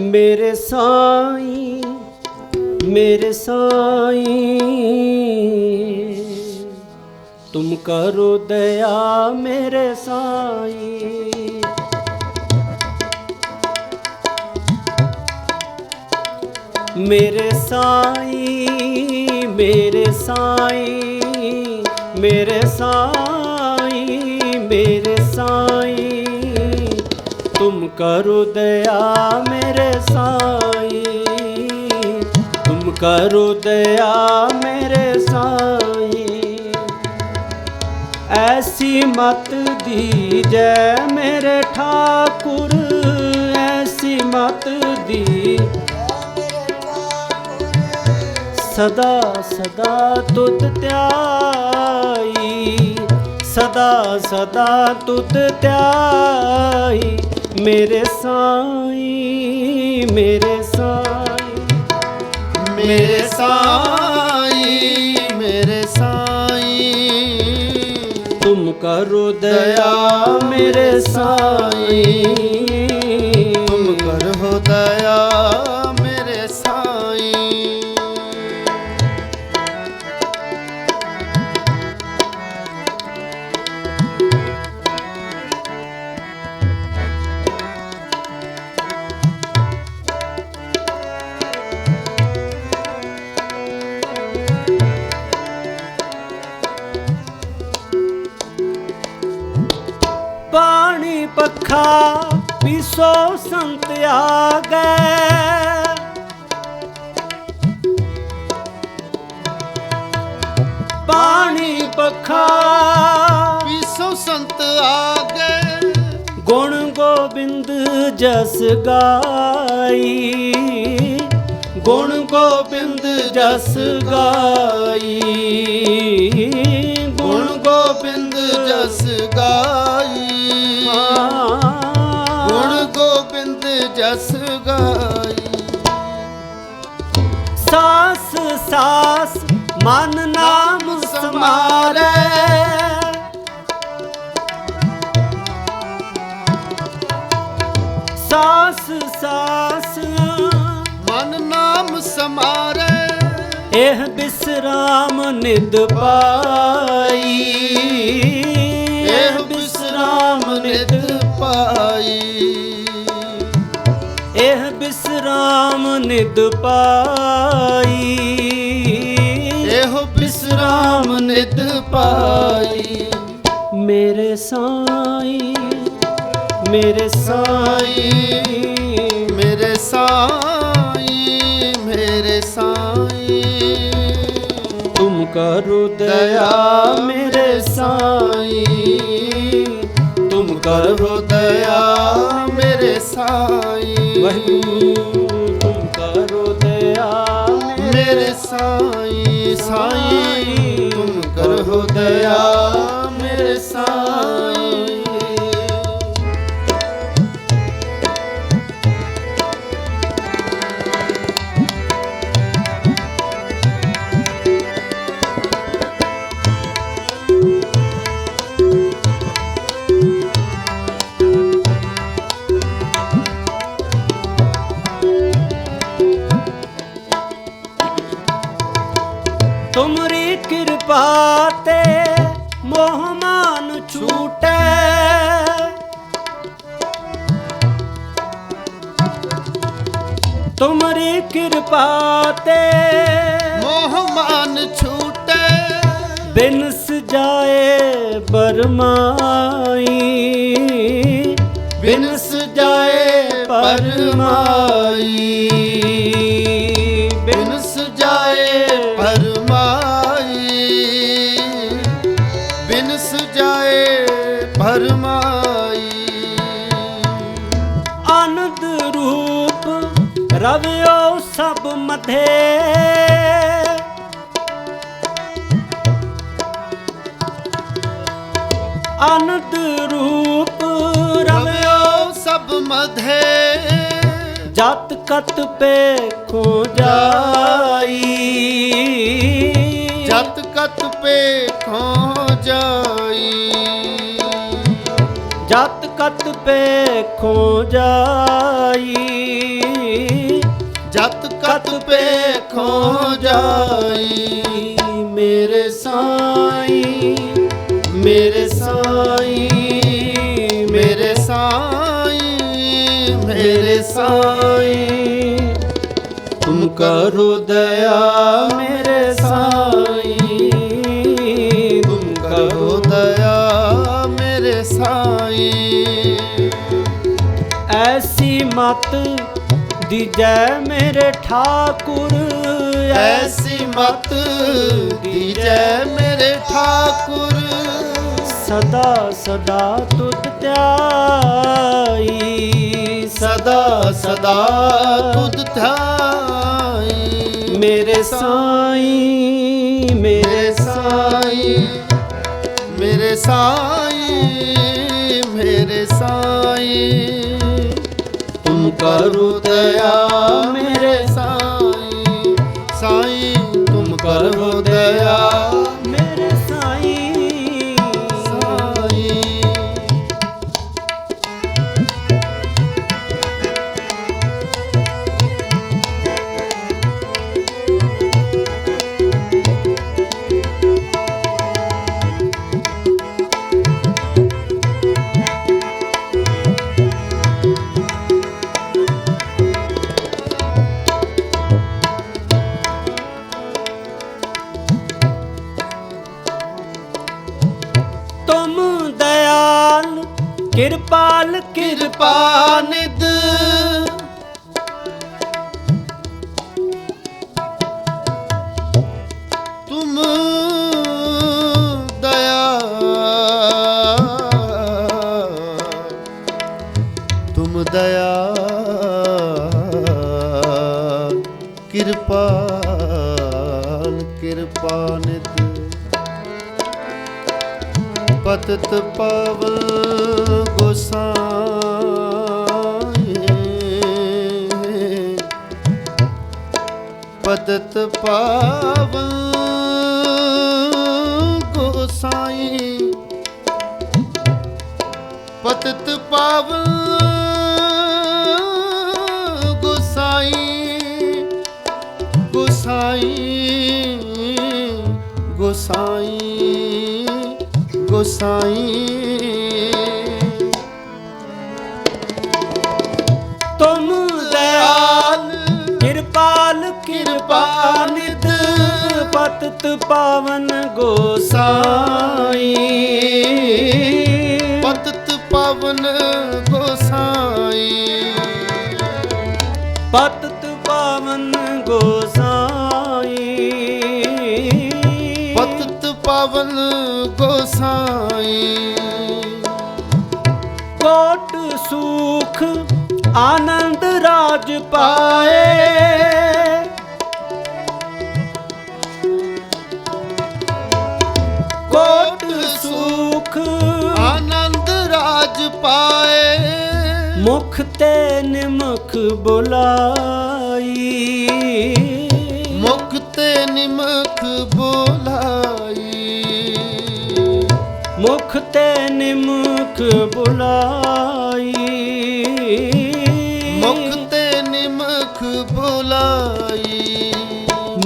ਮੇਰੇ ਸਾਈ ਮੇਰੇ ਸਾਈ। ਤੁਮ ਕਰੋ ਦਇਆ ਮੇਰੇ ਸਾਈ। ਮੇਰੇ ਸਾਈ ਮੇਰੇ ਸਾਈ ਮੇਰੇ ਸਾਈ। ਤੁਮ ਕਰੋ ਦਇਆ ਮੇਰੇ ਸਾਈ ਤੁਮ ਕਰੋ ਦਇਆ ਮੇਰੇ ਸਾਈ ਐਸੀ ਮਤ ਦੀਜੈ ਮੇਰੇ ਠਾਕੁਰ ਐਸੀ ਮਤ ਦੀ ਸਦਾ ਸਦਾ ਤੁਧ ਧਿਆਈ ਸਦਾ ਸਦਾ ਤੁਧ ਧਿਆਈ ਮੇਰੇ ਸਾਈ ਮੇਰੇ ਸਾਈਂ। ਮੇਰੇ ਸਾਈ ਮੇਰੇ ਸਾਈ। ਤੁਮ ਕਰੋ ਦਇਆ ਮੇਰੇ ਸਾਈ। ਪੱਖਾ ਪੀਸੋ ਸੰਤ ਆ ਗਏ ਪਾਣੀ ਪੱਖਾ ਵਿਸੋ ਸੰਤ ਆ ਗਏ ਗੁਣ ਗੋਬਿੰਦ ਜਸ ਗਾਈ। ਗੁਣ ਗੋਬਿੰਦ ਜਸ ਗਾਈ। ਗੁਣ ਗੋਬਿੰਦ ਜਸ ਗਾਈ। ਗੁਣ ਗੋਬਿੰਦ ਜਸ ਗਾਈ। ਸਾਸ ਸਾਸ ਮਨ ਨਾਮ ਸਮਾਰੈ। ਸਾਸ ਸਾਸ। ਮਨ ਨਾਮ ਸਮਾਰੈ। ਇਹ ਬਿਸਰਾਮ ਨਿਦ ਪਾਈ। ਪਾਈ। ਇਹ ਬਿਸਰਾਮ ਨਿਦ ਪਾਈ। ਇਹੋ ਬਿਸਰਾਮ ਨਿਤ ਪਾਈ। ਮੇਰੇ ਸਾਈਂ ਮੇਰੇ ਸਾਈਂ। ਮੇਰੇ ਸਾਈ ਮੇਰੇ ਸਾਈ। ਤੁਮ ਕਰੋ ਦਇਆ ਮੇਰੇ ਸਾਈਂ। ਕਰੋ ਦਇਆ ਮੇਰੇ ਸਾਈ। ਵਾਹਿਗੁਰੂ ਤੁਮ ਕਰੋ ਦਇਆ ਮੇਰੇ ਸਾਈ ਸਾਈ, ਤੁਮ ਕਰੋ ਦਇਆ ਮੇਰੇ ਸਾਈ। ਬਿਨਸ ਜਾਏ ਬਰਮਾਈ ਬਿਨਸ ਜਾਏ ਪਰਮਾਈ। ਬਿਨਸ ਜਾਏ ਪਰਮਾਈ। ਬਿਨ ਜਾਏ ਪਰਮਾਈ। ਆਨੰਦ ਰੂਪ ਰਵਿਓ ਸਭ ਮਥੇ। ਆਨੰਦ ਰੂਪ ਰਵਿਓ ਸਭ ਮਧੇ। ਜਤ ਕਤ ਪੇ ਖੋ ਜਾਈ। ਜਤ ਕਤ ਪੇ ਖੋ ਜਾਈ। ਜਤ ਕਤ ਪੇ ਖੋ ਜਾਈ। ਜਤ ਕਤ ਪੇਖੋਂ ਜਾਈ। ਮੇਰੇ ਸਾਈ ਮੇਰੇ ਮੇਰੇ ਸਾਈ। ਤੁਮ ਕਰੋ ਦਇਆ ਮੇਰੇ ਸਾਈ। ਤੁਮ ਕਰੋ ਦਇਆ ਮੇਰੇ ਸਾਈ। ਐਸੀ ਮਤ ਦੀਜੈ ਮੇਰੇ ਠਾਕੁਰ ਐਸੀ ਮਤ ਦੀਜੈ ਮੇਰੇ ਠਾਕੁਰ। ਸਦਾ ਸਦਾ ਤੁਧ ਧਿਆਈ। ਸਦਾ ਸਦਾ ਤੁਧ ਧਿਆਈ ਮੇਰੇ ਸਾਈ ਮੇਰੇ ਸਾਈ। ਮੇਰੇ ਸਾਈ ਮੇਰੇ ਸਾਈ। ਤੁਮ ਕਰੋ ਦਇਆ ਮੇਰੇ ਸਾਈ ਸਾਈ ਤੁਮ ਕਰੋ ਦਇਆ। ਕਿਰਪਾਲ ਕਿਰਪਾ ਨਿਦ ਤੁਮ ਦਇਆ। ਤੁਮ ਦਇਆ। ਕਿਰਪਾਲ ਕਿਰਪਾ ਨਿਦ ਪਤਤ ਪਵਨ ਪਵਨ ਗੋਸਾਈ ਪਤਤ ਪਵਨ ਗੋਸਾਈ ਗੋਸਾਈ ਗੋਸਾਈ ਗੋਸਾਈ ਤੁਮ ਪਤਤ ਪਾਵਨ ਗੋਸਾਈ। ਪਤਤ ਪਵਨ ਗੋਸਾਈ। ਪਤਤ ਪਾਵਨ ਗੋਸਾਈ। ਪਤਤ ਪਵਨ ਗੋਸਾਈ। ਕੋਟ ਸੁਖ ਆਨੰਦ ਰਾਜ ਪਾਏ। ਪਾਏ। ਮੁਖ ਤੇ ਨਿਮਖ ਬੁਲਾਈ। ਮੁਖ ਤੇ ਨਿਮਖ ਬੋਲਾਈ। ਮੁਖ ਤੇ ਨਿਮਖ ਬੁਲਾਈ। ਮੁਖ ਤੇ ਨਿਮਖ ਬੋਲਾਈ।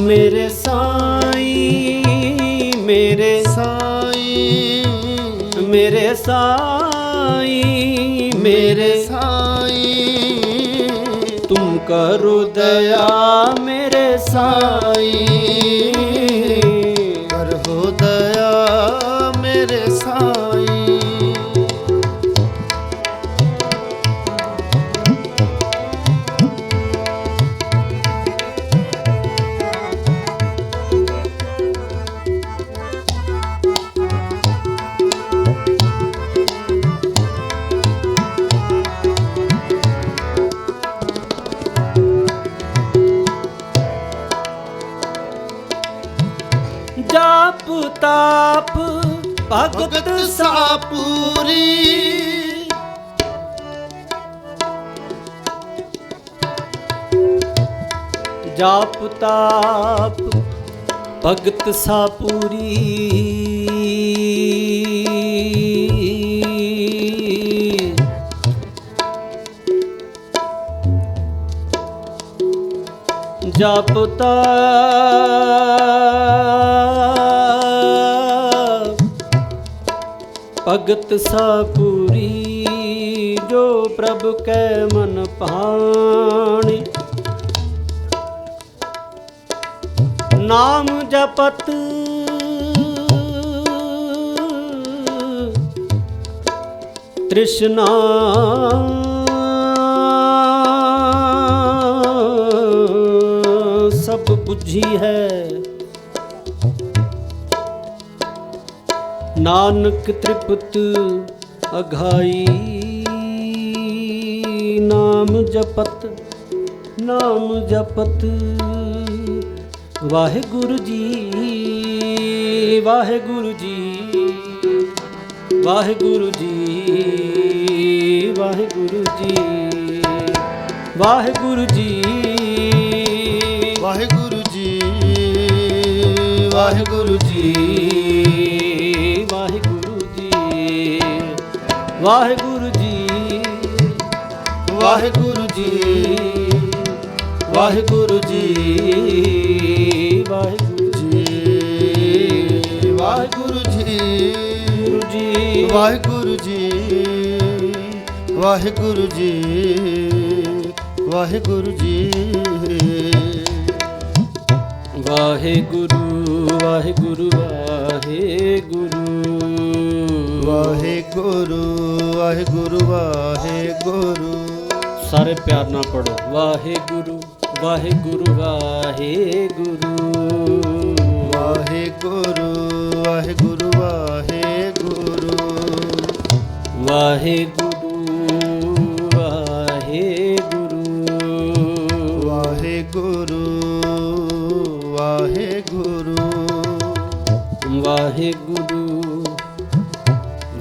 ਮੇਰੇ ਸਾਈ ਮੇਰੇ ਸਾਈ। ਮੇਰੇ ਸਾਈ। ਮੇਰੇ ਸਾਈ। ਤੁਮ ਕਰੋ ਦਇਆ ਮੇਰੇ ਸਾਈ। ਪੂਰੀ। ਜਾਪ ਤਾਪ ਭਗਤ ਸਾ ਪੂਰੀ ਜਾਪ ਭਗਤ ਸਾਪੂਰੀ ਜੋ ਪ੍ਰਭ ਕੈ ਮਨ ਭਾਣੀ। ਨਾਮ ਜਪਤ ਤ੍ਰਿਸ਼ਨਾ। ਸਭ 부ਝੀ ਹੈ ਨਾਨਕ ਤ੍ਰਿਪਤ ਅਘਾਈ ਨਾਮ ਜਪਤ ਨਾਮ ਜਪਤ। ਵਾਹਿਗੁਰੂ ਜੀ ਵਾਹਿਗੁਰੂ ਜੀ ਵਾਹਿਗੁਰੂ ਜੀ ਵਾਹਿਗੁਰੂ ਜੀ ਵਾਹਿਗੁਰੂ ਜੀ ਵਾਹਿਗੁਰੂ ਜੀ ਵਾਹਿਗੁਰੂ ਜੀ। ਵਾਹਿਗੁਰੂ ਜੀ ਵਾਹਿਗੁਰੂ ਜੀ ਵਾਹਿਗੁਰੂ ਜੀ ਵਾਹਿਗੁਰੂ ਜੀ ਵਾਹਿਗੁਰੂ ਜੀ ਵਾਹਿਗੁਰੂ ਜੀ ਜੀ ਵਾਹਿਗੁਰੂ ਜੀ ਵਾਹਿਗੁਰੂ ਜੀ ਵਾਹਿਗੁਰੂ ਜੀ ਵਾਹਿਗੁਰੂ ਵਾਹਿਗੁਰੂ ਵਾਹਿਗੁਰੂ ਵਾਹਿਗੁਰੂ ਵਾਹਿਗੁਰੂ ਵਾਹਿਗੁਰੂ। ਸਾਰੇ ਪਿਆਰ ਨਾਲ ਪੜੋ ਵਾਹਿਗੁਰੂ ਵਾਹਿਗੁਰੂ ਵਾਹਿਗੁਰੂ। ਵਾਹਿਗੁਰੂ ਵਾਹਿਗੁਰੂ ਵਾਹਿਗੁਰੂ। ਵਾਹਿਗੁਰੂ ਵਾਹਿਗੁਰੂ। ਵਾਹਿਗੁਰੂ ਵਾਹਿਗੁਰੂ। ਵਾਹਿਗੁਰੂ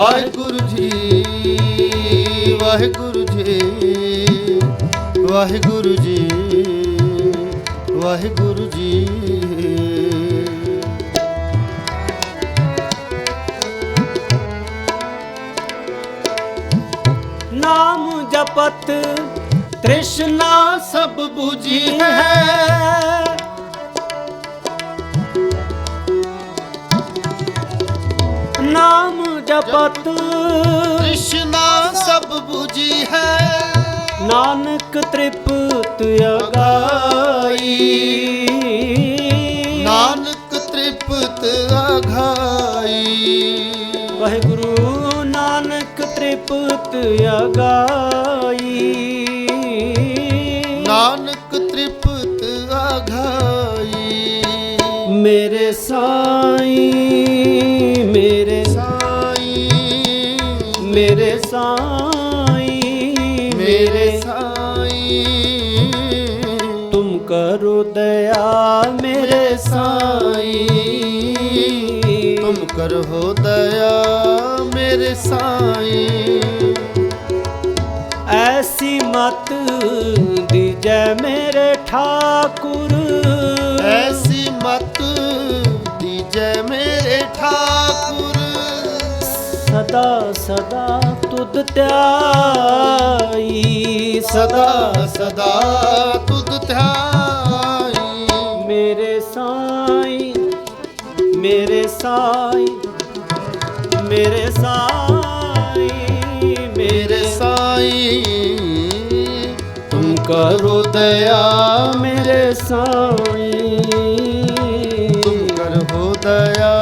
ਵਾਹਿਗੁਰੂ ਜੀ ਵਾਹਿਗੁਰੂ ਜੀ ਵਾਹਿਗੁਰੂ ਜੀ ਵਾਹਿਗੁਰੂ ਜੀ। ਨਾਮ ਜਪਤ ਤ੍ਰਿਸ਼ਨਾ ਸਭ 부ਜੀ ਹੈ। ਨਾਮ ਜਪਤ ਕ੍ਰਿਸ਼ਨਾ ਸਭ 부ਜੀ ਹੈ। ਨਾਨਕ ਤ੍ਰਿਪਤ ਅਗਾਈ ਨਾਨਕ ਤ੍ਰਿਪਤ ਆਘਾਈ ਵਾਹਿਗੁਰੂ ਨਾਨਕ ਤ੍ਰਿਪਤ ਅਗਾਈ ਨਾਨਕ ਤ੍ਰਿਪਤ ਆਘਾਈ ਮੇਰੇ ਸਾਈਂ ਮੇਰੇ मेरे साईं तुम करो दया मेरे साईं ऐसी मत दीजै मेरे ठाकुर ऐसी मत दीजै मेरे ठाकुर सदा सदा तुद त्याई सदा सदा तुद त्याई ਮੇਰੇ ਸਾਈ ਮੇਰੇ ਸਾਈ ਮੇਰੇ ਸਾਈ ਮੇਰੇ ਸਾਈ ਤੁਮ ਕਰੋ ਦਇਆ। ਮੇਰੇ ਸਾਈ। ਤੁਮ ਕਰੋ ਦਇਆ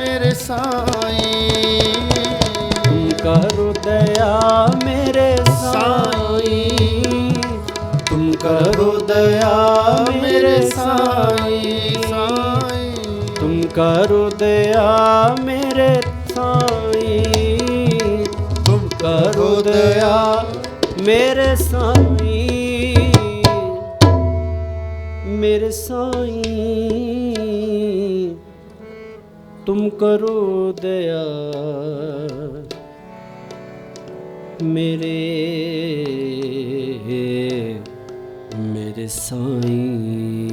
ਮੇਰੇ ਸਾਈ। ਤੁਮ ਕਰੋ ਦਇਆ ਮੇਰੇ ਸਾਈ ਤੁਮ ਕਰੋ ਦਇਆ। ਕਰੋ ਦਇਆ ਮੇਰੇ ਸਾਈ ਤੁਮ ਕਰੋ ਦਇਆ ਮੇਰੇ ਸਾਈ ਮੇਰੇ ਸਾਈ ਤੁਮ ਕਰੋ ਦਇਆ ਮੇਰੇ ਮੇਰੇ ਸਾਈ